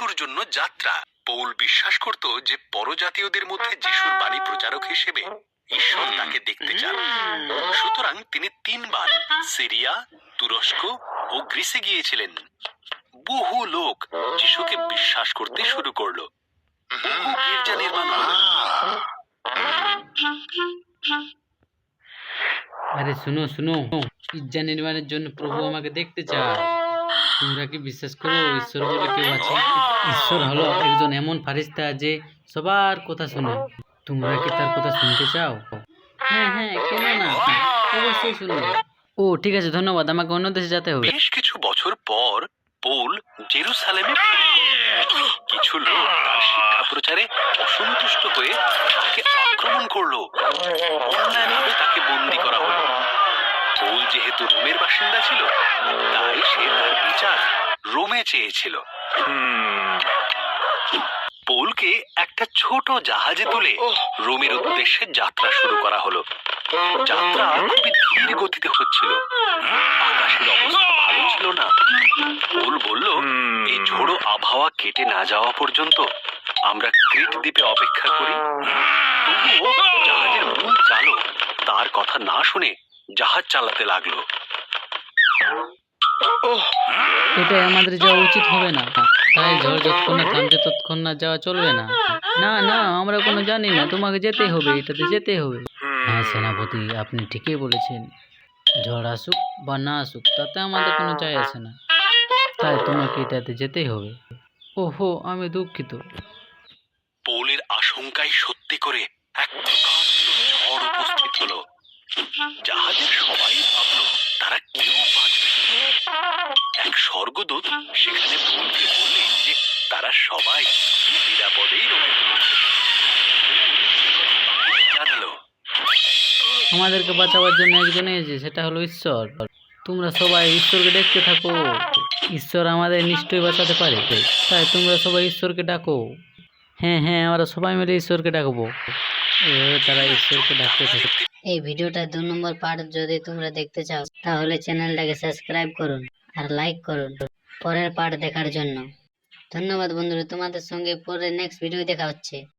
যিশুর জন্য যাত্রা। পৌল বিশ্বাস করত যে পরজাতীয়দের মধ্যে যিশুর বাণী প্রচারক হিসেবে ঈশ্বর তাকে দেখতে চান। সুতরাং তিনি তিনবার সিরিয়া তুরস্ক ও গ্রিসে গিয়েছিলেন। বহু লোক যিশুকে বিশ্বাস করতে শুরু করল। বহু গির্জা নির্মাণ হলো। আরে শুনো শুনো। পিজ্জা নির্মাণের জন্য প্রভু আমাকে দেখতে চায় তোমরা কি বিশ্বাস করো? ঈশ্বর বলে কেউ আছে? ঈশ্বর হলো একজন এমন ফারিস্তা যে সবার কথা শুনে। তোমরা কি তার কথা শুনতে চাও? হ্যাঁ হ্যাঁ কেন না? অবশ্যই শুনো ও ঠিক আছে ধন্যবাদ। আমাকে অন্য দেশে যেতে হবে। বেশ কিছু বছর পর পৌল জেরুসালেমে কিছু লোক তার শিক্ষা প্রচারে অসন্তুষ্ট হয়ে তাকে আক্রমণ করল। অন্যায়ভাবে তাকে বন্দি করা হলো। পৌল যেহেতু রোমের বাসিন্দা ছিল তাই সে তার চেয়েছিল। পৌলকে একটা ছোট জাহাজে তুলে রোমের উদ্দেশ্যে যাত্রা শুরু করা হলো। যাত্রা খুবই ধীর গতিতে হচ্ছিল। আকাশের অবস্থা ভালো ছিল না। পৌল বলল এই ঝোড়ো আবহাওয়া কেটে না যাওয়া পর্যন্ত আমরা ক্রিট দ্বীপে অপেক্ষা করি। তবুও জাহাজের মূল চালক তার কথা না শুনে জাহাজ চালাতে লাগল। এটাই আমাদের যাওয়া উচিত হবে না। তাই ঝড় যতক্ষণ না থামছে ততক্ষণ না যাওয়া চলবে না। না না আমরা কোনো জানি না তোমাকে যেতে হবে এটাতে যেতে হবে। হ্যাঁ সেনাপতি আপনি ঠিকই বলেছেন। ঝড় আসুক বা না আসুক তাতে আমাদের কোনো চাই আসে না। তাই তোমাকে এটাতে যেতেই হবে। ওহো আমি দুঃখিত। পৌলের আশঙ্কায় সত্যি করে এক ঝড় উপস্থিত হলো। জাহাজের সবাই ভাবলো তারা না। এক স্বর্গদূত সেখানে পৌলকে বললেন যে তারা সবাই নিরাপদেই জানালো। আমাদেরকে বাঁচাবার জন্য একজন এসেছে সেটা হলো ঈশ্বর। তোমরা সবাই ঈশ্বরকে দেখতে থাকো। ঈশ্বর আমাদের নিশ্চয়ই বাঁচাতে পারে। তাই তোমরা সবাই ঈশ্বরকে ডাকো। হ্যাঁ হ্যাঁ আমরা সবাই মিলে ঈশ্বরকে ডাকবো। এভাবে তারা ঈশ্বরকে ডাকতে থাকে। এই ভিডিওটা দু নম্বর পার্ট যদি তোমরা দেখতে চাও তাহলে চ্যানেলটাকে সাবস্ক্রাইব করুন। আর লাইক করুন পরের পার্ট দেখার জন্য। ধন্যবাদ বন্ধুরা, তোমাদের সঙ্গে পরে নেক্সট ভিডিও দেখা হচ্ছে।